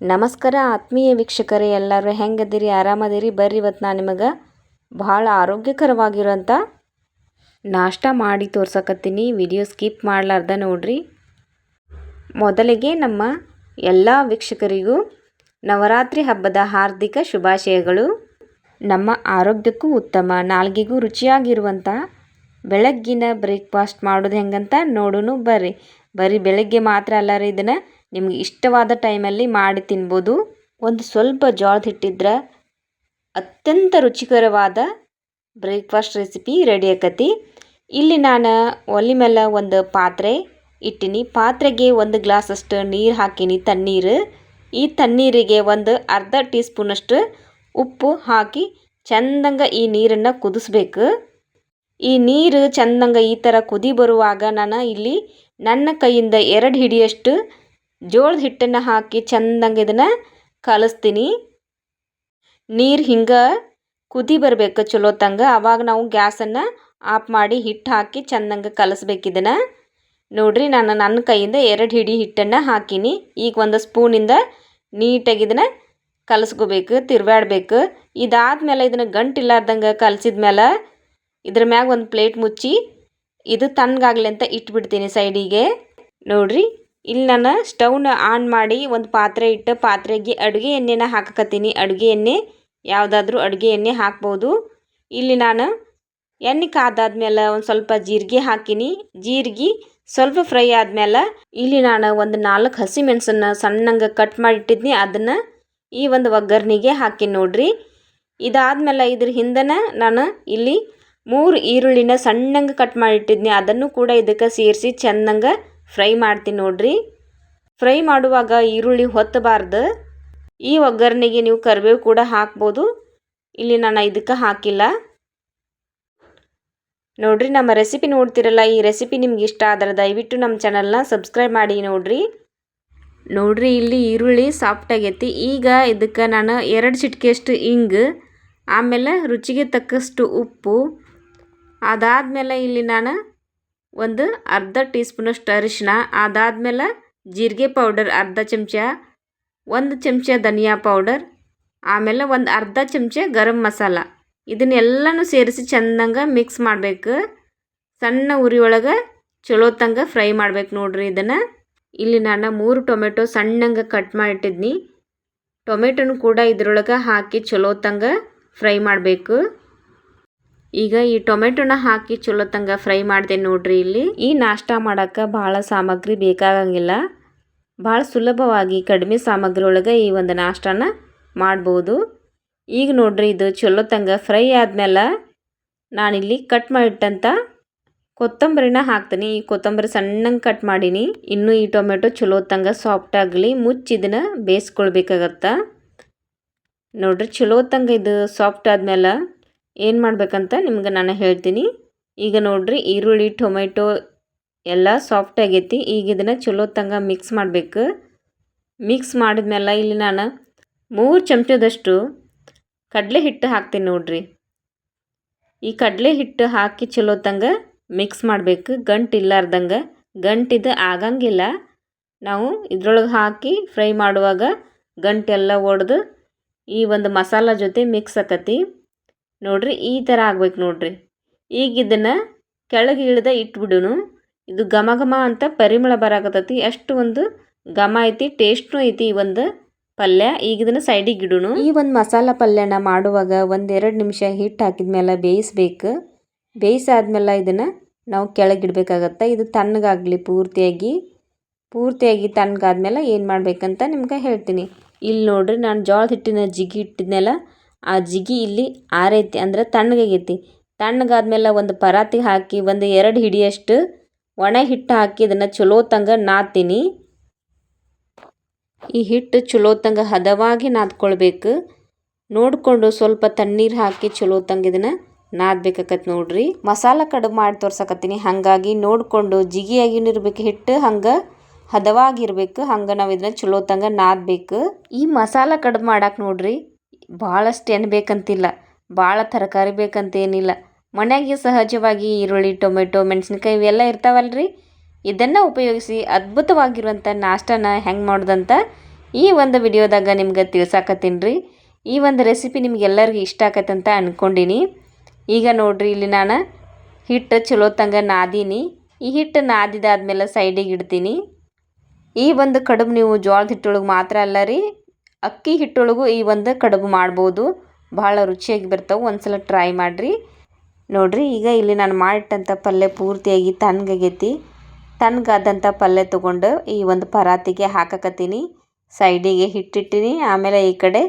ನಮಸ್ಕಾರ ಆತ್ಮೀಯ ವೀಕ್ಷಕರೇ, ಎಲ್ಲರೂ ಹೆಂಗದಿರಿ, ಆರಾಮದಿರಿ? ಬರ್ರಿ ಇವತ್ತು ನಾನು ನಿಮಗೆ ಭಾಳ ಆರೋಗ್ಯಕರವಾಗಿರೋಂಥ ನಾಷ್ಟ ಮಾಡಿ ತೋರ್ಸಕತ್ತೀನಿ. ವಿಡಿಯೋ ಸ್ಕಿಪ್ ಮಾಡಲಾರ್ದ ನೋಡ್ರಿ. ಮೊದಲಿಗೆ ನಮ್ಮ ಎಲ್ಲ ವೀಕ್ಷಕರಿಗೂ ನವರಾತ್ರಿ ಹಬ್ಬದ ಹಾರ್ದಿಕ ಶುಭಾಶಯಗಳು. ನಮ್ಮ ಆರೋಗ್ಯಕ್ಕೂ ಉತ್ತಮ, ನಾಲ್ಗೆಗೂ ರುಚಿಯಾಗಿರುವಂಥ ಬೆಳಗ್ಗಿನ ಬ್ರೇಕ್ಫಾಸ್ಟ್ ಮಾಡೋದು ಹೆಂಗಂತ ನೋಡೋಣ ಬರ್ರಿ. ಬರೀ ಬೆಳಗ್ಗೆ ಮಾತ್ರ ಅಲ್ಲ ರೀ ಇದನ್ನು ನಿಮ್ಗೆ ಇಷ್ಟವಾದ ಟೈಮಲ್ಲಿ ಮಾಡಿ ತಿನ್ಬೋದು. ಒಂದು ಸ್ವಲ್ಪ ಜೋಳದ ಹಿಟ್ಟಿದ್ರೆ ಅತ್ಯಂತ ರುಚಿಕರವಾದ ಬ್ರೇಕ್ಫಾಸ್ಟ್ ರೆಸಿಪಿ ರೆಡಿ ಆಕತಿ. ಇಲ್ಲಿ ನಾನು ಒಲೆ ಮೇಲೆ ಒಂದು ಪಾತ್ರೆ ಇಟ್ಟಿನಿ. ಪಾತ್ರೆಗೆ ಒಂದು ಗ್ಲಾಸಷ್ಟು ನೀರು ಹಾಕಿನಿ ತಣ್ಣೀರು. ಈ ತಣ್ಣೀರಿಗೆ ಒಂದು ಅರ್ಧ ಟೀ ಸ್ಪೂನಷ್ಟು ಉಪ್ಪು ಹಾಕಿ ಚಂದಂಗ ಈ ನೀರನ್ನು ಕುದಿಸ್ಬೇಕು. ಈ ನೀರು ಚಂದಂಗ ಈ ಥರ ಕುದಿ ಬರುವಾಗ ನಾನು ಇಲ್ಲಿ ನನ್ನ ಕೈಯಿಂದ ಎರಡು ಹಿಡಿಯಷ್ಟು ಜೋಳದ ಹಿಟ್ಟನ್ನು ಹಾಕಿ ಚಂದಂಗೆ ಇದನ್ನು ಕಲಸ್ತೀನಿ. ನೀರು ಹಿಂಗೆ ಕುದಿ ಬರಬೇಕು ಚಲೋ ತಂಗ. ಆವಾಗ ನಾವು ಗ್ಯಾಸನ್ನು ಆಫ್ ಮಾಡಿ ಹಿಟ್ಟು ಹಾಕಿ ಚಂದಂಗೆ ಕಲಸ್ಬೇಕು ಇದನ್ನು. ನೋಡ್ರಿ, ನಾನು ನನ್ನ ಕೈಯಿಂದ ಎರಡು ಹಿಡಿ ಹಿಟ್ಟನ್ನು ಹಾಕೀನಿ. ಈಗ ಒಂದು ಸ್ಪೂನಿಂದ ನೀಟಾಗಿ ಇದನ್ನು ಕಲಸ್ಕೋಬೇಕು ತಿರ್ವಾಡ್ಬೇಕು ಇದಾದ್ಮೇಲೆ ಇದನ್ನು ಗಂಟಿಲ್ಲಾರ್ದಂಗೆ ಕಲಸಿದ ಮೇಲೆ ಇದ್ರ ಮ್ಯಾಗ ಒಂದು ಪ್ಲೇಟ್ ಮುಚ್ಚಿ ಇದು ತಣ್ಣಗಾಗ್ಲಿ ಅಂತ ಇಟ್ಬಿಡ್ತೀನಿ ಸೈಡಿಗೆ. ನೋಡ್ರಿ ಇಲ್ಲಿ ನಾನು ಸ್ಟವ್ನ ಆನ್ ಮಾಡಿ ಒಂದು ಪಾತ್ರೆ ಇಟ್ಟು ಪಾತ್ರೆಗೆ ಅಡುಗೆ ಎಣ್ಣೆನ ಹಾಕಕತ್ತೀನಿ. ಅಡುಗೆ ಎಣ್ಣೆ, ಯಾವುದಾದ್ರೂ ಅಡುಗೆ ಎಣ್ಣೆ ಹಾಕ್ಬೋದು. ಇಲ್ಲಿ ನಾನು ಎಣ್ಣೆ ಕಾದಾದ್ಮೇಲೆ ಒಂದು ಸ್ವಲ್ಪ ಜೀರಿಗೆ ಹಾಕೀನಿ. ಜೀರಿಗೆ ಸ್ವಲ್ಪ ಫ್ರೈ ಆದ್ಮೇಲೆ ಇಲ್ಲಿ ನಾನು ಒಂದು ನಾಲ್ಕು ಹಸಿ ಮೆಣಸನ್ನ ಸಣ್ಣಂಗೆ ಕಟ್ ಮಾಡಿಟ್ಟಿದ್ನಿ. ಅದನ್ನು ಈ ಒಂದು ಒಗ್ಗರಣೆಗೆ ಹಾಕಿ ನೋಡ್ರಿ. ಇದಾದ್ಮೇಲೆ ಇದ್ರ ಹಿಂದನ ನಾನು ಇಲ್ಲಿ ಮೂರು ಈರುಳ್ಳಿನ ಸಣ್ಣಂಗೆ ಕಟ್ ಮಾಡಿಟ್ಟಿದ್ನಿ. ಅದನ್ನು ಕೂಡ ಇದಕ್ಕೆ ಸೇರಿಸಿ ಚೆಂದಂಗೆ ಫ್ರೈ ಮಾಡ್ತೀನಿ ನೋಡ್ರಿ. ಫ್ರೈ ಮಾಡುವಾಗ ಈರುಳ್ಳಿ ಹೊತ್ತಬಾರ್ದು. ಈ ಒಗ್ಗರಣೆಗೆ ನೀವು ಕರಿಬೇವು ಕೂಡ ಹಾಕ್ಬೋದು. ಇಲ್ಲಿ ನಾನು ಇದಕ್ಕೆ ಹಾಕಿಲ್ಲ. ನೋಡ್ರಿ, ನಮ್ಮ ರೆಸಿಪಿ ನೋಡ್ತಿರಲ್ಲ, ಈ ರೆಸಿಪಿ ನಿಮ್ಗೆ ಇಷ್ಟ ಆದರೆ ದಯವಿಟ್ಟು ನಮ್ಮ ಚಾನಲ್ನ ಸಬ್ಸ್ಕ್ರೈಬ್ ಮಾಡಿ ನೋಡ್ರಿ. ನೋಡ್ರಿ, ಇಲ್ಲಿ ಈರುಳ್ಳಿ ಸಾಫ್ಟ್ ಆಗೈತಿ. ಈಗ ಇದಕ್ಕೆ ನಾನು ಎರಡು ಚಿಟಿಕೆಯಷ್ಟು ಇಂಗ್, ಆಮೇಲೆ ರುಚಿಗೆ ತಕ್ಕಷ್ಟು ಉಪ್ಪು. ಅದಾದಮೇಲೆ ಇಲ್ಲಿ ನಾನು ಒಂದು ಅರ್ಧ ಟೀ ಸ್ಪೂನಷ್ಟು ಅರಿಶಿನ ಅದಾದಮೇಲೆ ಜೀರಿಗೆ ಪೌಡರ್ ಅರ್ಧ ಚಮಚ, ಒಂದು ಚಮಚ ಧನಿಯಾ ಪೌಡರ್, ಆಮೇಲೆ ಒಂದು ಅರ್ಧ ಚಮಚ ಗರಂ ಮಸಾಲ. ಇದನ್ನೆಲ್ಲನೂ ಸೇರಿಸಿ ಚೆಂದಂಗೆ ಮಿಕ್ಸ್ ಮಾಡಬೇಕು. ಸಣ್ಣ ಉರಿ ಒಳಗೆ ಚಲೋ ತಂಗ ಫ್ರೈ ಮಾಡ್ಬೇಕು ನೋಡ್ರಿ ಇದನ್ನು. ಇಲ್ಲಿ ನಾನು ಮೂರು ಟೊಮೆಟೊ ಸಣ್ಣಂಗೆ ಕಟ್ ಮಾಡಿಟ್ಟಿದ್ನಿ. ಟೊಮೆಟೊನು ಕೂಡ ಇದ್ರೊಳಗೆ ಹಾಕಿ ಚಲೋ ತಂಗ ಫ್ರೈ ಮಾಡಬೇಕು. ಈಗ ಈ ಟೊಮೆಟೊನ ಹಾಕಿ ಚಲೋ ತಂಗ ಫ್ರೈ ಮಾಡಿದೆ ನೋಡ್ರಿ ಇಲ್ಲಿ. ಈ ನಾಷ್ಟ ಮಾಡಕ್ಕೆ ಭಾಳ ಸಾಮಗ್ರಿ ಬೇಕಾಗಂಗಿಲ್ಲ. ಭಾಳ ಸುಲಭವಾಗಿ ಕಡಿಮೆ ಸಾಮಗ್ರಿ ಒಳಗೆ ಈ ಒಂದು ನಾಷ್ಟನ ಮಾಡ್ಬೋದು. ಈಗ ನೋಡ್ರಿ ಇದು ಚಲೋ ತಂಗ ಫ್ರೈ ಆದಮೇಲೆ ನಾನಿಲ್ಲಿ ಕಟ್ ಮಾಡಿಟ್ಟಂತ ಕೊತ್ತಂಬರಿನ ಹಾಕ್ತೀನಿ. ಈ ಕೊತ್ತಂಬರಿ ಸಣ್ಣಂಗೆ ಕಟ್ ಮಾಡೀನಿ. ಇನ್ನೂ ಈ ಟೊಮೆಟೊ ಚಲೋ ತಂಗ ಸಾಫ್ಟ್ ಆಗಲಿ ಮುಚ್ಚಿ ಇದನ್ನು ಬೇಯಿಸ್ಕೊಳ್ಬೇಕಾಗತ್ತ. ನೋಡ್ರಿ ಚಲೋ ತಂಗ ಇದು ಸಾಫ್ಟ್ ಆದಮೇಲೆ ಏನು ಮಾಡಬೇಕಂತ ನಿಮ್ಗೆ ನಾನು ಹೇಳ್ತೀನಿ. ಈಗ ನೋಡಿರಿ ಈರುಳ್ಳಿ, ಟೊಮೆಟೊ ಎಲ್ಲ ಸಾಫ್ಟ್ ಆಗೈತಿ. ಈಗ ಇದನ್ನು ಚಲೋ ತಂಗ ಮಿಕ್ಸ್ ಮಾಡಬೇಕು. ಮಿಕ್ಸ್ ಮಾಡಿದ್ಮೇಲೆ ಇಲ್ಲಿ ನಾನು ಮೂರು ಚಮಚದಷ್ಟು ಕಡಲೆ ಹಿಟ್ಟು ಹಾಕ್ತೀನಿ ನೋಡ್ರಿ. ಈ ಕಡಲೆ ಹಿಟ್ಟು ಹಾಕಿ ಚಲೋ ತಂಗ ಮಿಕ್ಸ್ ಮಾಡಬೇಕು. ಗಂಟು ಇಲ್ಲಾರ್ದಂಗೆ. ಗಂಟಿದು ಆಗಂಗಿಲ್ಲ. ನಾವು ಇದ್ರೊಳಗೆ ಹಾಕಿ ಫ್ರೈ ಮಾಡುವಾಗ ಗಂಟೆಲ್ಲ ಒಡೆದು ಈ ಒಂದು ಮಸಾಲ ಜೊತೆ ಮಿಕ್ಸ್ ಆಕತಿ. ನೋಡ್ರಿ, ಈ ಥರ ಆಗ್ಬೇಕು ನೋಡ್ರಿ. ಈಗ ಇದನ್ನು ಕೆಳಗೆ ಇಳ್ದ ಇಟ್ಬಿಡುನು. ಇದು ಘಮ ಘಮ ಅಂತ ಪರಿಮಳ ಬರಾಕತ್ತೈತಿ. ಅಷ್ಟು ಒಂದು ಘಮ ಐತಿ ಟೇಸ್ಟ್ನು ಐತಿ ಈ ಒಂದು ಪಲ್ಯ. ಈಗ ಇದನ್ನು ಸೈಡಿಗೆ ಇಡೋಣ ಈ ಒಂದು ಮಸಾಲ ಪಲ್ಯನ ಮಾಡುವಾಗ ಒಂದೆರಡು ನಿಮಿಷ ಹಿಟ್ಟು ಹಾಕಿದ್ಮೇಲೆ ಬೇಯಿಸ್ಬೇಕು. ಬೇಯಿಸಾದ್ಮೇಲೆ ಇದನ್ನು ನಾವು ಕೆಳಗಿಡ್ಬೇಕಾಗತ್ತೆ ಇದು ತಣ್ಣಗಾಗಲಿ ಪೂರ್ತಿಯಾಗಿ. ಪೂರ್ತಿಯಾಗಿ ತಣ್ಣಗಾದ್ಮೇಲೆ ಏನು ಮಾಡಬೇಕಂತ ನಿಮ್ಗೆ ಹೇಳ್ತೀನಿ. ಇಲ್ಲಿ ನೋಡ್ರಿ, ನಾನು ಜೋಳದ ಹಿಟ್ಟಿನ ಜಿಗಿ ಇಟ್ಟಿದ್ನಲ್ಲ ಆ ಜಿಗಿ ಇಲ್ಲಿ ಆರೈತಿ ಅಂದ್ರೆ ತಣ್ಣಗಾಗೈತಿ. ತಣ್ಣಗಾದ್ಮೇಲೆ ಒಂದು ಪರಾತಿ ಹಾಕಿ ಒಂದು ಎರಡು ಹಿಡಿಯಷ್ಟು ಒಣ ಹಿಟ್ಟು ಹಾಕಿ ಇದನ್ನು ಚಲೋ ತಂಗ ನಾದ್ತೀನಿ. ಈ ಹಿಟ್ಟು ಚಲೋ ತಂಗ ಹದವಾಗಿ ನಾದ್ಕೊಳ್ಬೇಕು. ನೋಡಿಕೊಂಡು ಸ್ವಲ್ಪ ತಣ್ಣೀರು ಹಾಕಿ ಚಲೋ ತಂಗ ಇದನ್ನು ನಾದ್ಬೇಕಾಕತ್ ನೋಡ್ರಿ. ಮಸಾಲ ಕಡುಬು ಮಾಡಿ ತೋರ್ಸಕತ್ತೀನಿ. ಹಾಗಾಗಿ ನೋಡಿಕೊಂಡು ಜಿಗಿಯಾಗಿನೂ ಇರ್ಬೇಕು ಹಿಟ್ಟು ಹಂಗೆ ಹದವಾಗಿರ್ಬೇಕು. ಹಂಗೆ ನಾವು ಇದನ್ನ ಚಲೋ ತಂಗ ನಾದಬೇಕು. ಈ ಮಸಾಲ ಕಡುಬು ಮಾಡಕ್ಕೆ ನೋಡ್ರಿ. ಭಾಳಷ್ಟು ಏನು ಬೇಕಂತಿಲ್ಲ. ಭಾಳ ತರಕಾರಿ ಬೇಕಂತೇನಿಲ್ಲ. ಮನೆಯಾಗೆ ಸಹಜವಾಗಿ ಈರುಳ್ಳಿ, ಟೊಮೆಟೊ, ಮೆಣಸಿನ್ಕಾಯಿ ಇವೆಲ್ಲ ಇರ್ತಾವಲ್ಲ ರೀ ಇದನ್ನು ಉಪಯೋಗಿಸಿ ಅದ್ಭುತವಾಗಿರುವಂಥ ನಾಷ್ಟನ ಹೆಂಗೆ ಮಾಡೋದಂತ ಈ ಒಂದು ವಿಡಿಯೋದಾಗ ನಿಮ್ಗೆ ತಿಳ್ಸಾಕತ್ತೀನಿ ರೀ. ಈ ಒಂದು ರೆಸಿಪಿ ನಿಮ್ಗೆಲ್ಲರಿಗೂ ಇಷ್ಟ ಆಕತ್ತಂತ ಅಂದ್ಕೊಂಡೀನಿ ಈಗ ನೋಡಿರಿ ಇಲ್ಲಿ ನಾನು ಹಿಟ್ಟು ಚಲೋ ತಂಗ ನಾದೀನಿ. ಈ ಹಿಟ್ಟು ನಾದಿದಾದ್ಮೇಲೆ ಸೈಡಿಗೆ ಇಡ್ತೀನಿ. ಈ ಒಂದು ಕಡುಬು ನೀವು ಜೋಳದ ಹಿಟ್ಟೊಳಗೆ ಮಾತ್ರ ಅಲ್ಲ ರೀ ಅಕ್ಕಿ ಹಿಟ್ಟೊಳಗೂ ಈ ಒಂದು ಕಡುಬು ಮಾಡ್ಬೋದು. ಭಾಳ ರುಚಿಯಾಗಿ ಬರ್ತಾವೆ. ಒಂದ್ಸಲ ಟ್ರೈ ಮಾಡಿರಿ. ನೋಡಿರಿ, ಈಗ ಇಲ್ಲಿ ನಾನು ಮಾಡಿಟ್ಟಂಥ ಪಲ್ಯ ಪೂರ್ತಿಯಾಗಿ ತಣ್ಣಗಾಗೈತಿ ತಣ್ಣಗಾದಂಥ ಪಲ್ಯ ತೊಗೊಂಡು ಈ ಒಂದು ಪರಾತಿಗೆ ಹಾಕಕತ್ತೀನಿ. ಸೈಡಿಗೆ ಹಿಟ್ಟಿಟ್ಟಿನಿ. ಆಮೇಲೆ ಈ ಕಡೆ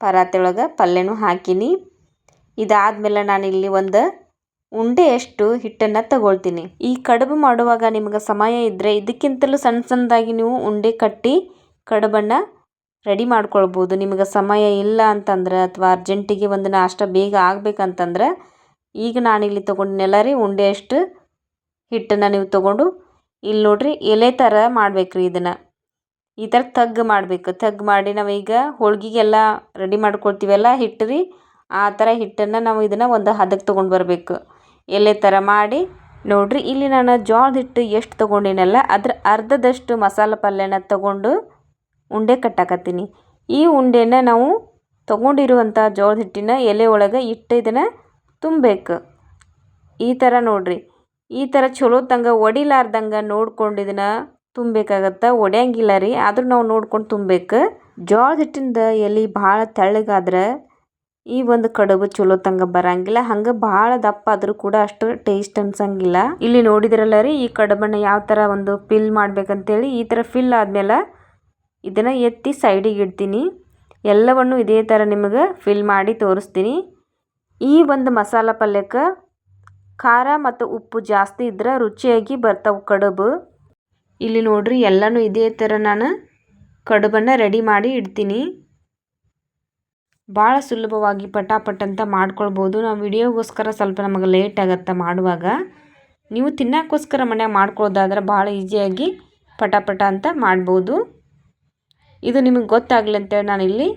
ಪರಾತಿ ಒಳಗೆ ಪಲ್ಯನೂ ಹಾಕಿನಿ. ಇದಾದಮೇಲೆ ನಾನು ಇಲ್ಲಿ ಒಂದು ಉಂಡೆಯಷ್ಟು ಹಿಟ್ಟನ್ನು ತಗೊಳ್ತೀನಿ. ಈ ಕಡುಬು ಮಾಡುವಾಗ ನಿಮ್ಗೆ ಸಮಯ ಇದ್ದರೆ ಇದಕ್ಕಿಂತಲೂ ಸಣ್ಣ ಸಣ್ಣದಾಗಿ ನೀವು ಉಂಡೆ ಕಟ್ಟಿ ಕಡುಬನ್ನು ರೆಡಿ ಮಾಡ್ಕೊಳ್ಬೋದು. ನಿಮಗೆ ಸಮಯ ಇಲ್ಲ ಅಂತಂದ್ರೆ ಅಥವಾ ಅರ್ಜೆಂಟಿಗೆ ಒಂದು ನಾಷ್ಟ ಬೇಗ ಆಗ್ಬೇಕಂತಂದ್ರೆ ಈಗ ನಾನಿಲ್ಲಿ ತೊಗೊಂಡಿನೆಲ್ಲ ರೀ ಉಂಡೆಯಷ್ಟು ಹಿಟ್ಟನ್ನು ನೀವು ತೊಗೊಂಡು ಇಲ್ಲಿ ನೋಡ್ರಿ ಎಲೆ ಥರ ಮಾಡ್ಬೇಕು ರೀ ಇದನ್ನು. ಈ ಥರ ತಗ್ಗು ಮಾಡಬೇಕು. ತಗ್ಗು ಮಾಡಿ ನಾವೀಗ ಹೋಳ್ಗೆಗೆಲ್ಲ ರೆಡಿ ಮಾಡ್ಕೊಳ್ತೀವಲ್ಲ ಹಿಟ್ಟು ರೀ, ಆ ಥರ ಹಿಟ್ಟನ್ನು ನಾವು ಇದನ್ನು ಒಂದು ಹದಕ್ಕೆ ತೊಗೊಂಡು ಬರಬೇಕು. ಎಲೆ ಥರ ಮಾಡಿ ನೋಡಿರಿ ಇಲ್ಲಿ ನಾನು ಜೋಳದ ಹಿಟ್ಟು ಎಷ್ಟು ತೊಗೊಂಡಿನಲ್ಲ, ಅದ್ರ ಅರ್ಧದಷ್ಟು ಮಸಾಲೆ ಪಲ್ಯನ ತಗೊಂಡು ಉಂಡೆ ಕಟ್ಟಾಕತ್ತೀನಿ. ಈ ಉಂಡೆನ ನಾವು ತೊಗೊಂಡಿರುವಂಥ ಜೋಳದ ಹಿಟ್ಟಿನ ಎಲೆ ಒಳಗೆ ಇಟ್ಟು ಇದನ್ನು ತುಂಬಬೇಕು ಈ ಥರ ನೋಡ್ರಿ. ಈ ಥರ ಚಲೋ ತಂಗ ಒಡಿಲಾರ್ದಂಗೆ ನೋಡ್ಕೊಂಡು ಇದನ್ನು ತುಂಬಬೇಕಾಗತ್ತೆ ಒಡೆಯಂಗಿಲ್ಲ ರೀ, ಆದರೂ ನಾವು ನೋಡ್ಕೊಂಡು ತುಂಬಬೇಕು ಜೋಳದ ಹಿಟ್ಟಿಂದ ಎಲೆ ಭಾಳ ತೆಳ್ಳಗಾದ್ರೆ ಈ ಒಂದು ಕಡುಬು ಚಲೋ ತಂಗ ಬರಂಗಿಲ್ಲ. ಹಂಗೆ ಭಾಳ ದಪ್ಪ ಆದರೂ ಕೂಡ ಅಷ್ಟು ಟೇಸ್ಟ್ ಅನ್ಸಂಗಿಲ್ಲ. ಇಲ್ಲಿ ನೋಡಿದ್ರಲ್ಲ ರೀ, ಈ ಕಡುಬನ್ನು ಯಾವ ಥರ ಒಂದು ಫಿಲ್ ಮಾಡ್ಬೇಕಂತೇಳಿ, ಈ ಥರ ಫಿಲ್ ಆದ್ಮೇಲೆ ಇದನ್ನು ಎತ್ತಿ ಸೈಡಿಗೆ ಇಡ್ತೀನಿ. ಎಲ್ಲವನ್ನು ಇದೇ ಥರ ನಿಮಗೆ ಫಿಲ್ ಮಾಡಿ ತೋರಿಸ್ತೀನಿ. ಈ ಒಂದು ಮಸಾಲ ಪಲ್ಯಕ್ಕೆ ಖಾರ ಮತ್ತು ಉಪ್ಪು ಜಾಸ್ತಿ ಇದ್ರೆ ರುಚಿಯಾಗಿ ಬರ್ತಾವೆ ಕಡುಬು. ಇಲ್ಲಿ ನೋಡ್ರಿ ಎಲ್ಲನೂ ಇದೇ ಥರ ನಾನು ಕಡುಬನ್ನು ರೆಡಿ ಮಾಡಿ ಇಡ್ತೀನಿ. ಭಾಳ ಸುಲಭವಾಗಿ ಪಟಾಪಟ್ ಅಂತ ಮಾಡ್ಕೊಳ್ಬೋದು. ನಾವು ವಿಡಿಯೋಗೋಸ್ಕರ ಸ್ವಲ್ಪ ನಮಗೆ ಲೇಟ್ ಆಗುತ್ತೆ ಮಾಡುವಾಗ. ನೀವು ತಿನ್ನೋಕ್ಕೋಸ್ಕರ ಮನ್ಯಾಗ ಮಾಡ್ಕೊಳ್ಳೋದಾದ್ರೆ ಭಾಳ ಈಸಿಯಾಗಿ ಪಟಾಪಟ ಅಂತ ಮಾಡ್ಬೋದು. ಇದು ನಿಮಗೆ ಗೊತ್ತಾಗ್ಲಿ ಅಂತೇಳಿ ನಾನು ಇಲ್ಲಿ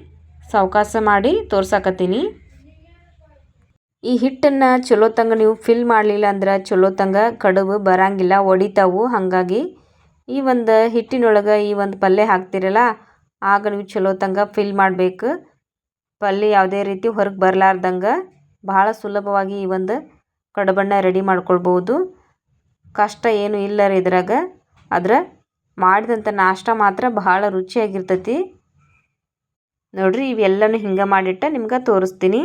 ಸಾವಕಾಶ ಮಾಡಿ ತೋರ್ಸಾಕತ್ತೀನಿ. ಈ ಹಿಟ್ಟನ್ನು ಚಲೋ ತಂಗ ನೀವು ಫಿಲ್ ಮಾಡಲಿಲ್ಲ ಅಂದ್ರೆ ಚಲೋ ತಂಗ ಕಡುಬು ಬರಂಗಿಲ್ಲ, ಒಡಿತಾವು. ಹಾಗಾಗಿ ಈ ಒಂದು ಹಿಟ್ಟಿನೊಳಗೆ ಈ ಒಂದು ಪಲ್ಯ ಹಾಕ್ತಿರಲ್ಲ, ಆಗ ನೀವು ಚಲೋ ತಂಗ ಫಿಲ್ ಮಾಡಬೇಕು. ಪಲ್ಯ ಯಾವುದೇ ರೀತಿ ಹೊರಗೆ ಬರಲಾರ್ದಂಗೆ ಭಾಳ ಸುಲಭವಾಗಿ ಈ ಒಂದು ಕಡುಬನ್ನು ರೆಡಿ ಮಾಡ್ಕೊಳ್ಬೋದು ಕಷ್ಟ ಏನು ಇಲ್ಲ ರೀ ಇದ್ರಾಗ. ಆದ್ರೆ ಮಾಡಿದಂಥ ನಾಷ್ಟ ಮಾತ್ರ ಬಹಳ ರುಚಿಯಾಗಿರ್ತೈತಿ. ನೋಡಿರಿ ಇವೆಲ್ಲನೂ ಹಿಂಗೆ ಮಾಡಿಟ್ಟ ನಿಮ್ಗೆ ತೋರಿಸ್ತೀನಿ.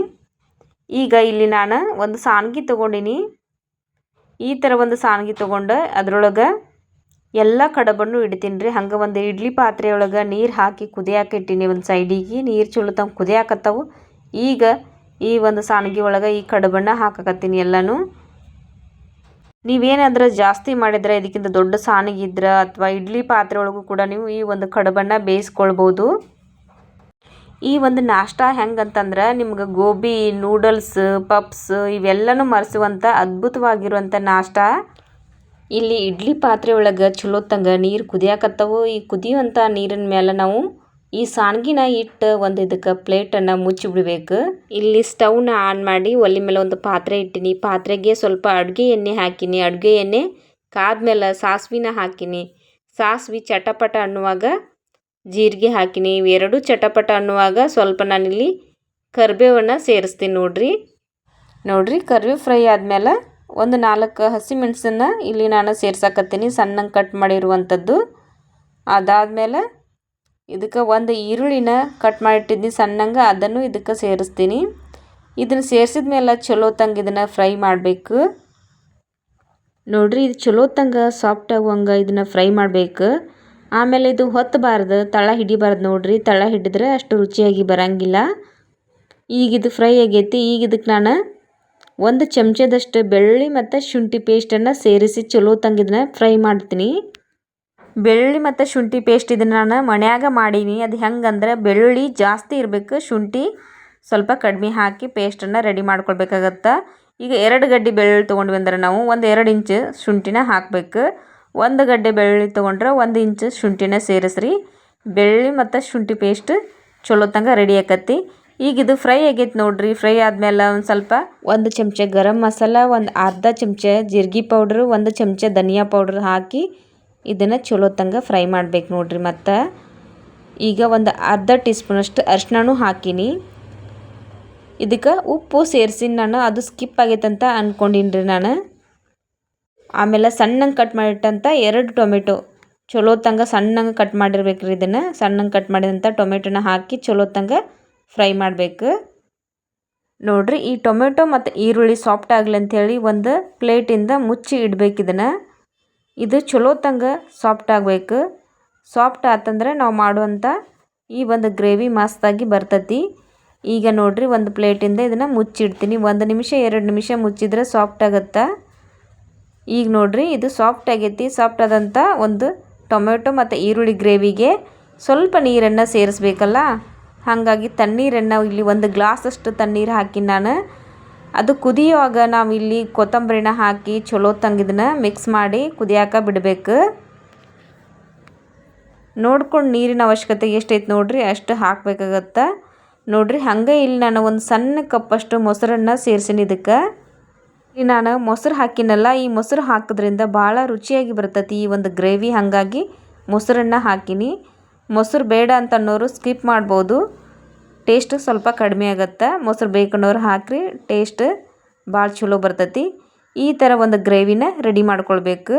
ಈಗ ಇಲ್ಲಿ ನಾನು ಒಂದು ಸಾನ್ಗಿ ತೊಗೊಂಡಿನಿ. ಈ ಥರ ಒಂದು ಸಾನ್ಗಿ ತೊಗೊಂಡು ಅದರೊಳಗೆ ಎಲ್ಲ ಕಡಬನ್ನು ಇಡ್ತೀನಿ ರೀ. ಹಂಗೆ ಒಂದು ಇಡ್ಲಿ ಪಾತ್ರೆ ಒಳಗೆ ನೀರು ಹಾಕಿ ಕುದಿಯಾಕೆ ಇಟ್ಟೀನಿ ಒಂದು ಸೈಡಿಗೆ. ನೀರು ಚಲೋ ತಂಗ ಕುದಿಯಾಕತ್ತವು. ಈಗ ಈ ಒಂದು ಸಾನ್ಗಿ ಒಳಗೆ ಈ ಕಡುಬನ್ನು ಹಾಕಕತ್ತೀನಿ ಎಲ್ಲನೂ. ನೀವೇನಾದ್ರೆ ಜಾಸ್ತಿ ಮಾಡಿದ್ರೆ ಇದಕ್ಕಿಂತ ದೊಡ್ಡ ಸಾನಿಗೆ ಇದ್ರೆ ಅಥವಾ ಇಡ್ಲಿ ಪಾತ್ರೆ ಒಳಗೂ ಕೂಡ ನೀವು ಈ ಒಂದು ಕಡುಬನ್ನು ಬೇಯಿಸ್ಕೊಳ್ಬೋದು. ಈ ಒಂದು ನಾಷ್ಟ ಹೆಂಗಂತಂದ್ರೆ ನಿಮ್ಗೆ ಗೋಬಿ, ನೂಡಲ್ಸ್, ಪಪ್ಸ್ ಇವೆಲ್ಲನೂ ಮರೆಸುವಂಥ ಅದ್ಭುತವಾಗಿರುವಂಥ ನಾಷ್ಟ. ಇಲ್ಲಿ ಇಡ್ಲಿ ಪಾತ್ರೆ ಒಳಗೆ ಚಲೋತ್ತಂಗ ತಂಗ ನೀರು ಕುದಿಯಾಕತ್ತವು. ಈ ಕುದಿಯುವಂಥ ನೀರಿನ ಮೇಲೆ ನಾವು ಈ ಸಾನ್ಗಿನ ಇಟ್ಟು ಒಂದು ಇದಕ್ಕೆ ಪ್ಲೇಟನ್ನು ಮುಚ್ಚಿಬಿಡ್ಬೇಕು ಇಲ್ಲಿ ಸ್ಟವ್ನ ಆನ್ ಮಾಡಿ ಒಲೆ ಮೇಲೆ ಒಂದು ಪಾತ್ರೆ ಇಟ್ಟಿನಿ. ಪಾತ್ರೆಗೆ ಸ್ವಲ್ಪ ಅಡುಗೆ ಎಣ್ಣೆ ಹಾಕಿನಿ. ಅಡುಗೆ ಎಣ್ಣೆ ಕಾದ್ಮೇಲೆ ಸಾಸ್ವಿನ ಹಾಕಿನಿ. ಸಾಸ್ವಿ ಚಟಪಟ ಅನ್ನುವಾಗ ಜೀರಿಗೆ ಹಾಕಿನಿ. ಇವೆರಡೂ ಚಟಪಟ ಅನ್ನುವಾಗ ಸ್ವಲ್ಪ ನಾನಿಲ್ಲಿ ಕರಿಬೇವನ್ನು ಸೇರಿಸ್ತೀನಿ ನೋಡ್ರಿ. ನೋಡ್ರಿ ಕರಿಬೇವು ಫ್ರೈ ಆದಮೇಲೆ ಒಂದು ನಾಲ್ಕು ಹಸಿಮೆಣಸನ್ನು ಇಲ್ಲಿ ನಾನು ಸೇರ್ಸಕತ್ತೀನಿ. ಸಣ್ಣಗೆ ಕಟ್ ಮಾಡಿರುವಂಥದ್ದು. ಅದಾದಮೇಲೆ ಇದಕ್ಕೆ ಒಂದು ಈರುಳ್ಳಿನ ಕಟ್ ಮಾಡಿಟ್ಟಿದ್ದೀನಿ ಸಣ್ಣಂಗೆ, ಅದನ್ನು ಇದಕ್ಕೆ ಸೇರಿಸ್ತೀನಿ. ಇದನ್ನು ಸೇರಿಸಿದ ಮೇಲೆ ಚಲೋ ತಂಗ ಇದನ್ನು ಫ್ರೈ ಮಾಡಬೇಕು. ನೋಡಿರಿ, ಇದು ಚಲೋ ತಂಗ ಸಾಫ್ಟ್ ಆಗುವಂಗೆ ಇದನ್ನು ಫ್ರೈ ಮಾಡಬೇಕು. ಆಮೇಲೆ ಇದು ಹೊತ್ತಬಾರ್ದು ತಳ ಹಿಡಿಬಾರ್ದು ನೋಡಿರಿ. ತಳ ಹಿಡಿದ್ರೆ ಅಷ್ಟು ರುಚಿಯಾಗಿ ಬರಂಗಿಲ್ಲ. ಈಗ ಇದು ಫ್ರೈ ಆಗೈತಿ. ಈಗ ಇದಕ್ಕೆ ನಾನು ಒಂದು ಚಮಚದಷ್ಟು ಬೆಳ್ಳುಳ್ಳಿ ಮತ್ತು ಶುಂಠಿ ಪೇಸ್ಟನ್ನು ಸೇರಿಸಿ ಚಲೋ ಇದನ್ನು ಫ್ರೈ ಮಾಡ್ತೀನಿ. ಬೆಳ್ಳುಳ್ಳಿ ಮತ್ತು ಶುಂಠಿ ಪೇಸ್ಟ್ ಇದನ್ನು ನಾನು ಮನ್ಯಾಗ ಮಾಡೀನಿ. ಅದು ಹೆಂಗಂದ್ರೆ ಬೆಳ್ಳುಳ್ಳಿ ಜಾಸ್ತಿ ಇರಬೇಕು. ಶುಂಠಿ ಸ್ವಲ್ಪ ಕಡಿಮೆ ಹಾಕಿ ಪೇಸ್ಟನ್ನು ರೆಡಿ ಮಾಡ್ಕೊಳ್ಬೇಕಾಗತ್ತೆ. ಈಗ ಎರಡು ಗಡ್ಡೆ ಬೆಳ್ಳುಳ್ಳಿ ತೊಗೊಂಡ್ವಿ ಅಂದ್ರೆ ನಾವು ಒಂದು ಎರಡು ಇಂಚು ಶುಂಠಿನ ಹಾಕಬೇಕು. ಒಂದು ಗಡ್ಡೆ ಬೆಳ್ಳುಳ್ಳಿ ತೊಗೊಂಡ್ರೆ ಒಂದು ಇಂಚು ಶುಂಠಿನ ಸೇರಿಸ್ರಿ. ಬೆಳ್ಳುಳ್ಳಿ ಮತ್ತು ಶುಂಠಿ ಪೇಸ್ಟ್ ಚಲೋ ತಂಗ ರೆಡಿ ಆಕತ್ತಿ. ಈಗ ಇದು ಫ್ರೈ ಆಗೈತೆ ನೋಡ್ರಿ. ಫ್ರೈ ಆದಮೇಲೆ ಒಂದು ಸ್ವಲ್ಪ ಒಂದು ಚಮಚ ಗರಂ ಮಸಾಲ, ಒಂದು ಅರ್ಧ ಚಮಚ ಜೀರಿಗೆ ಪೌಡ್ರು ಒಂದು ಚಮಚ ಧನಿಯಾ ಪೌಡ್ರ್ ಹಾಕಿ ಇದನ್ನು ಚಲೋ ತಂಗ ಫ್ರೈ ಮಾಡ್ಬೇಕು ನೋಡ್ರಿ. ಮತ್ತು ಈಗ ಒಂದು ಅರ್ಧ ಟೀ ಸ್ಪೂನಷ್ಟು ಅರಿಶಿನೂ ಹಾಕೀನಿ. ಇದಕ್ಕೆ ಉಪ್ಪು ಸೇರಿಸಿ ನಾನು. ಅದು ಸ್ಕಿಪ್ ಆಗೈತಂತ ಅಂತ ಅಂದ್ಕೊಂಡಿನಿ ರೀ ನಾನು. ಆಮೇಲೆ ಸಣ್ಣಂಗೆ ಕಟ್ ಮಾಡಿಟ್ಟಂಥ ಎರಡು ಟೊಮೆಟೊ. ಚಲೋ ತಂಗ ಸಣ್ಣಂಗೆ ಕಟ್ ಮಾಡಿರ್ಬೇಕು ರೀ ಇದನ್ನು. ಸಣ್ಣಂಗೆ ಕಟ್ ಮಾಡಿದಂಥ ಟೊಮೆಟೊನ ಹಾಕಿ ಚಲೋ ತಂಗ ಫ್ರೈ ಮಾಡಬೇಕು. ನೋಡಿರಿ, ಈ ಟೊಮೆಟೊ ಮತ್ತು ಈರುಳ್ಳಿ ಸಾಫ್ಟ್ ಆಗಲಿ ಅಂಥೇಳಿ ಒಂದು ಪ್ಲೇಟಿಂದ ಮುಚ್ಚಿ ಇಡ್ಬೇಕು ಇದನ್ನು. ಇದು ಚಲೋ ತಂಗ ಸಾಫ್ಟ್ ಆಗಬೇಕು. ಸಾಫ್ಟ್ ಆತಂದ್ರೆ ನಾವು ಮಾಡುವಂಥ ಈ ಒಂದು ಗ್ರೇವಿ ಮಸ್ತಾಗಿ ಬರ್ತತಿ. ಈಗ ನೋಡಿರಿ ಒಂದು ಪ್ಲೇಟಿಂದ ಇದನ್ನು ಮುಚ್ಚಿಡ್ತೀನಿ. ಒಂದು ನಿಮಿಷ, ಎರಡು ನಿಮಿಷ ಮುಚ್ಚಿದ್ರೆ ಸಾಫ್ಟ್ ಆಗುತ್ತೆ? ಈಗ ನೋಡಿರಿ ಇದು ಸಾಫ್ಟ್ ಆಗೈತಿ. ಸಾಫ್ಟ್ ಆದಂಥ ಒಂದು ಟೊಮೆಟೊ ಮತ್ತು ಈರುಳ್ಳಿ ಗ್ರೇವಿಗೆ ಸ್ವಲ್ಪ ನೀರನ್ನು ಸೇರಿಸ್ಬೇಕಲ್ಲ? ಹಾಗಾಗಿ ತಣ್ಣೀರನ್ನು ಇಲ್ಲಿ ಒಂದು ಗ್ಲಾಸಷ್ಟು ತಣ್ಣೀರು ಹಾಕಿ ನಾನು ಅದು ಕುದಿಯುವಾಗ ನಾವು ಇಲ್ಲಿ ಕೊತ್ತಂಬರಿನ ಹಾಕಿ ಚಲೋ ತಂಗಿದನ್ನ ಮಿಕ್ಸ್ ಮಾಡಿ ಕುದಿಯಾಕ ಬಿಡಬೇಕು. ನೋಡ್ಕೊಂಡು ನೀರಿನ ಅವಶ್ಯಕತೆ ಎಷ್ಟೈತೆ ನೋಡ್ರಿ, ಅಷ್ಟು ಹಾಕಬೇಕಾಗತ್ತೆ. ನೋಡ್ರಿ, ಹಾಗೆ ಇಲ್ಲಿ ನಾನು ಒಂದು ಸಣ್ಣ ಕಪ್ಪಷ್ಟು ಮೊಸರನ್ನು ಸೇರಿಸಿನಿ ಇದಕ್ಕೆ. ನಾನು ಮೊಸರು ಹಾಕಿನಲ್ಲ, ಈ ಮೊಸರು ಹಾಕೋದ್ರಿಂದ ಭಾಳ ರುಚಿಯಾಗಿ ಬರ್ತೈತಿ ಈ ಒಂದು ಗ್ರೇವಿ. ಹಾಗಾಗಿ ಮೊಸರನ್ನು ಹಾಕಿನಿ. ಮೊಸರು ಬೇಡ ಅಂತ ಅನ್ನೋರು ಸ್ಕಿಪ್ ಮಾಡ್ಬೋದು. ಟೇಸ್ಟ್ ಸ್ವಲ್ಪ ಕಡಿಮೆ ಆಗತ್ತೆ. ಮೊಸರು ಬೇಕನ್ನೋರು ಹಾಕ್ರಿ, ಟೇಸ್ಟ್ ಭಾಳ ಚಲೋ ಬರ್ತೈತಿ. ಈ ಥರ ಒಂದು ಗ್ರೇವಿನ ರೆಡಿ ಮಾಡ್ಕೊಳ್ಬೇಕು.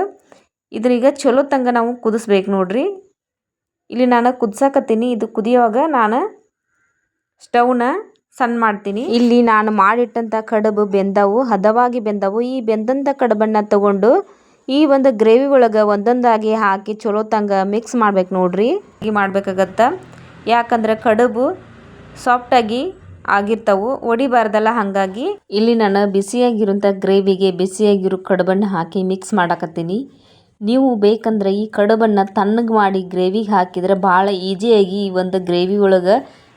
ಇದ್ರೀಗ ಚಲೋ ತಂಗ ನಾವು ಕುದಿಸ್ಬೇಕು ನೋಡ್ರಿ. ಇಲ್ಲಿ ನಾನು ಕುದಿಸಾಕತ್ತೀನಿ. ಇದು ಕುದಿಯುವಾಗ ನಾನು ಸ್ಟವ್ನ ಸಣ್ಣ ಮಾಡ್ತೀನಿ. ಇಲ್ಲಿ ನಾನು ಮಾಡಿಟ್ಟಂಥ ಕಡುಬು ಬೆಂದವು, ಹದವಾಗಿ ಬೆಂದವು. ಈ ಬೆಂದಂಥ ಕಡುಬನ್ನು ತಗೊಂಡು ಈ ಒಂದು ಗ್ರೇವಿ ಒಳಗೆ ಒಂದೊಂದಾಗಿ ಹಾಕಿ ಚಲೋ ತಂಗ ಮಿಕ್ಸ್ ಮಾಡ್ಬೇಕು ನೋಡ್ರಿ. ಹೀಗೆ ಮಾಡ್ಬೇಕಾಗತ್ತೆ? ಯಾಕಂದ್ರೆ ಕಡುಬು ಸಾಫ್ಟಾಗಿ ಆಗಿರ್ತವು, ಒಡಿಬಾರ್ದಲ್ಲ ಹಾಗಾಗಿ. ಇಲ್ಲಿ ನಾನು ಬಿಸಿಯಾಗಿರುವಂಥ ಗ್ರೇವಿಗೆ ಬಿಸಿಯಾಗಿರೋ ಕಡುಬನ್ನು ಹಾಕಿ ಮಿಕ್ಸ್ ಮಾಡಕತ್ತೀನಿ. ನೀವು ಬೇಕಂದ್ರೆ ಈ ಕಡುಬನ್ನು ತಣ್ಣಗೆ ಮಾಡಿ ಗ್ರೇವಿಗೆ ಹಾಕಿದ್ರೆ ಭಾಳ ಈಸಿಯಾಗಿ ಈ ಒಂದು ಗ್ರೇವಿ ಒಳಗೆ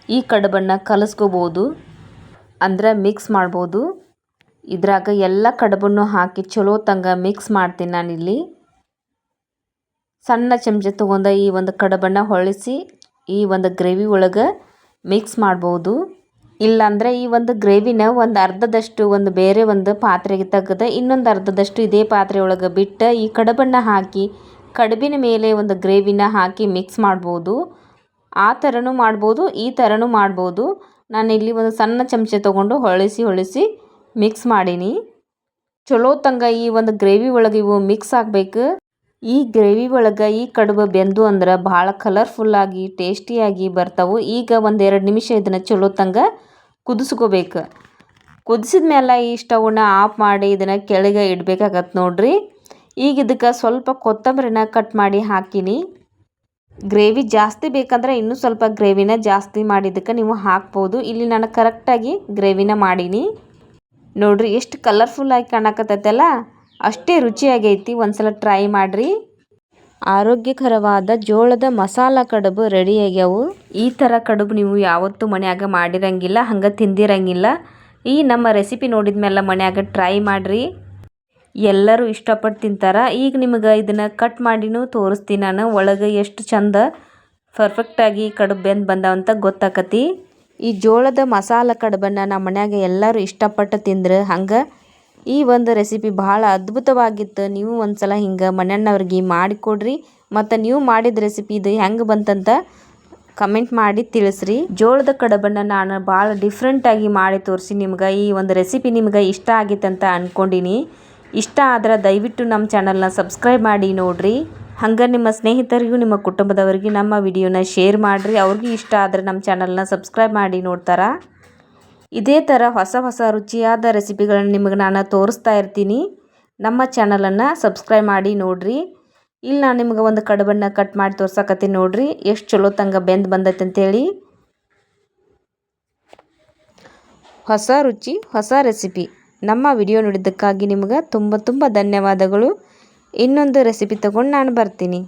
ಈ ಕಡುಬನ್ನು ಕಲಸ್ಕೋಬೋದು. ಅಂದ್ರೆ ಮಿಕ್ಸ್ ಮಾಡ್ಬೋದು. ಇದ್ರಾಗ ಎಲ್ಲ ಕಡುಬನ್ನು ಹಾಕಿ ಚಲೋ ತಂಗ ಮಿಕ್ಸ್ ಮಾಡ್ತೀನಿ ನಾನಿಲ್ಲಿ. ಸಣ್ಣ ಚಮಚ ತೊಗೊಂಡ ಈ ಒಂದು ಕಡುಬನ್ನು ಹೊಳಿಸಿ ಈ ಒಂದು ಗ್ರೇವಿ ಒಳಗೆ ಮಿಕ್ಸ್ ಮಾಡ್ಬೋದು. ಇಲ್ಲಾಂದರೆ ಈ ಒಂದು ಗ್ರೇವಿನ ಒಂದು ಅರ್ಧದಷ್ಟು ಒಂದು ಬೇರೆ ಒಂದು ಪಾತ್ರೆಗೆ ತೆಗೆದು ಇನ್ನೊಂದು ಅರ್ಧದಷ್ಟು ಇದೇ ಪಾತ್ರೆ ಒಳಗೆ ಬಿಟ್ಟು ಈ ಕಡುಬನ್ನು ಹಾಕಿ ಕಡುಬಿನ ಮೇಲೆ ಒಂದು ಗ್ರೇವಿನ ಹಾಕಿ ಮಿಕ್ಸ್ ಮಾಡ್ಬೋದು. ಆ ಥರನೂ ಮಾಡ್ಬೋದು, ಈ ಥರನೂ ಮಾಡ್ಬೋದು. ನಾನಿಲ್ಲಿ ಒಂದು ಸಣ್ಣ ಚಮಚ ತೊಗೊಂಡು ಹೊಳಿಸಿ ಹೊಳಿಸಿ ಮಿಕ್ಸ್ ಮಾಡೀನಿ. ಚಲೋ ತಂಗ ಈ ಒಂದು ಗ್ರೇವಿ ಒಳಗೆ ಇವು ಮಿಕ್ಸ್ ಆಗಬೇಕು. ಈ ಗ್ರೇವಿ ಒಳಗೆ ಈ ಕಡುಬು ಬೆಂದು ಅಂದ್ರೆ ಭಾಳ ಕಲರ್ಫುಲ್ಲಾಗಿ ಟೇಸ್ಟಿಯಾಗಿ ಬರ್ತಾವೆ. ಈಗ ಒಂದೆರಡು ನಿಮಿಷ ಇದನ್ನು ಚಲೋ ತಂಗ ಕುದಿಸ್ಕೋಬೇಕು. ಕುದಿಸಿದ ಮೇಲೆ ಈ ಸ್ಟವ್ನ ಆಫ್ ಮಾಡಿ ಇದನ್ನು ಕೆಳಗೆ ಇಡಬೇಕಾಗತ್ತೆ ನೋಡ್ರಿ. ಈಗ ಇದಕ್ಕೆ ಸ್ವಲ್ಪ ಕೊತ್ತಂಬರಿನ ಕಟ್ ಮಾಡಿ ಹಾಕಿನಿ. ಗ್ರೇವಿ ಜಾಸ್ತಿ ಬೇಕಂದ್ರೆ ಇನ್ನೂ ಸ್ವಲ್ಪ ಗ್ರೇವಿನ ಜಾಸ್ತಿ ಮಾಡಿದ್ದಕ್ಕೆ ನೀವು ಹಾಕ್ಬೋದು. ಇಲ್ಲಿ ನಾನು ಕರೆಕ್ಟಾಗಿ ಗ್ರೇವಿನ ಮಾಡೀನಿ. ನೋಡ್ರಿ ಎಷ್ಟು ಕಲರ್ಫುಲ್ಲಾಗಿ ಕಾಣಕತ್ತೈತಲ್ಲ. ಅಷ್ಟೇ ರುಚಿಯಾಗೈತಿ. ಒಂದ್ಸಲ ಟ್ರೈ ಮಾಡಿರಿ. ಆರೋಗ್ಯಕರವಾದ ಜೋಳದ ಮಸಾಲ ಕಡುಬು ರೆಡಿ ಆಗ್ಯಾವು. ಈ ಥರ ಕಡುಬು ನೀವು ಯಾವತ್ತೂ ಮನ್ಯಾಗ ಮಾಡಿರಂಗಿಲ್ಲ, ಹಂಗೆ ತಿಂದಿರಂಗಿಲ್ಲ. ಈ ನಮ್ಮ ರೆಸಿಪಿ ನೋಡಿದ ಮೇಲೆ ಮನ್ಯಾಗ ಟ್ರೈ ಮಾಡಿರಿ. ಎಲ್ಲರೂ ಇಷ್ಟಪಟ್ಟು ತಿಂತಾರೆ. ಈಗ ನಿಮಗೆ ಇದನ್ನು ಕಟ್ ಮಾಡಿನೂ ತೋರಿಸ್ತೀನಿ ನಾನು. ಒಳಗೆ ಎಷ್ಟು ಚಂದ ಪರ್ಫೆಕ್ಟಾಗಿ ಕಡುಬು ಬೆಂದು ಬಂದವಂತ ಗೊತ್ತಾಕತಿ. ಈ ಜೋಳದ ಮಸಾಲ ಕಡುಬನ್ನು ನಮ್ಮ ಮನ್ಯಾಗ ಎಲ್ಲರೂ ಇಷ್ಟಪಟ್ಟು ತಿಂದ್ರೆ ಹಂಗೆ ಈ ಒಂದು ರೆಸಿಪಿ ಭಾಳ ಅದ್ಭುತವಾಗಿತ್ತು. ನೀವು ಒಂದ್ಸಲ ಹಿಂಗೆ ಮನೆಯವ್ರಿಗೆ ಮಾಡಿಕೊಡ್ರಿ. ಮತ್ತು ನೀವು ಮಾಡಿದ ರೆಸಿಪಿ ಇದು ಹೆಂಗೆ ಬಂತಂತ ಕಮೆಂಟ್ ಮಾಡಿ ತಿಳಿಸ್ರಿ. ಜೋಳದ ಕಡಬನ್ನು ನಾನು ಭಾಳ ಡಿಫ್ರೆಂಟಾಗಿ ಮಾಡಿ ತೋರಿಸಿ ನಿಮ್ಗೆ. ಈ ಒಂದು ರೆಸಿಪಿ ನಿಮ್ಗೆ ಇಷ್ಟ ಆಗಿತ್ತಂತ ಅಂದ್ಕೊಂಡಿನಿ ಇಷ್ಟ ಆದ್ರೆ ದಯವಿಟ್ಟು ನಮ್ಮ ಚಾನಲ್ನ ಸಬ್ಸ್ಕ್ರೈಬ್ ಮಾಡಿ ನೋಡಿರಿ. ಹಂಗೆ ನಿಮ್ಮ ಸ್ನೇಹಿತರಿಗೂ ನಿಮ್ಮ ಕುಟುಂಬದವರಿಗೂ ನಮ್ಮ ವಿಡಿಯೋನ ಶೇರ್ ಮಾಡಿರಿ. ಅವ್ರಿಗೂ ಇಷ್ಟ ಆದರೆ ನಮ್ಮ ಚಾನಲ್ನ ಸಬ್ಸ್ಕ್ರೈಬ್ ಮಾಡಿ ನೋಡ್ತಾರ. ಇದೇ ಥರ ಹೊಸ ಹೊಸ ರುಚಿಯಾದ ರೆಸಿಪಿಗಳನ್ನು ನಿಮಗೆ ನಾನು ತೋರಿಸ್ತಾ ಇರ್ತೀನಿ. ನಮ್ಮ ಚಾನಲನ್ನು ಸಬ್ಸ್ಕ್ರೈಬ್ ಮಾಡಿ ನೋಡಿರಿ. ಇಲ್ಲಿ ನಾನು ನಿಮ್ಗೆ ಒಂದು ಕಡುಬನ್ನು ಕಟ್ ಮಾಡಿ ತೋರ್ಸಕತ್ತೀನಿ ನೋಡಿರಿ. ಎಷ್ಟು ಚಲೋ ತಂಗ ಬೆಂದು ಬಂದೈತೆ ಅಂತೇಳಿ. ಹೊಸ ರುಚಿ, ಹೊಸ ರೆಸಿಪಿ. ನಮ್ಮ ವಿಡಿಯೋ ನೋಡಿದ್ದಕ್ಕಾಗಿ ನಿಮ್ಗೆ ತುಂಬ ತುಂಬ ಧನ್ಯವಾದಗಳು. ಇನ್ನೊಂದು ರೆಸಿಪಿ ತಗೊಂಡು ನಾನು ಬರ್ತೀನಿ.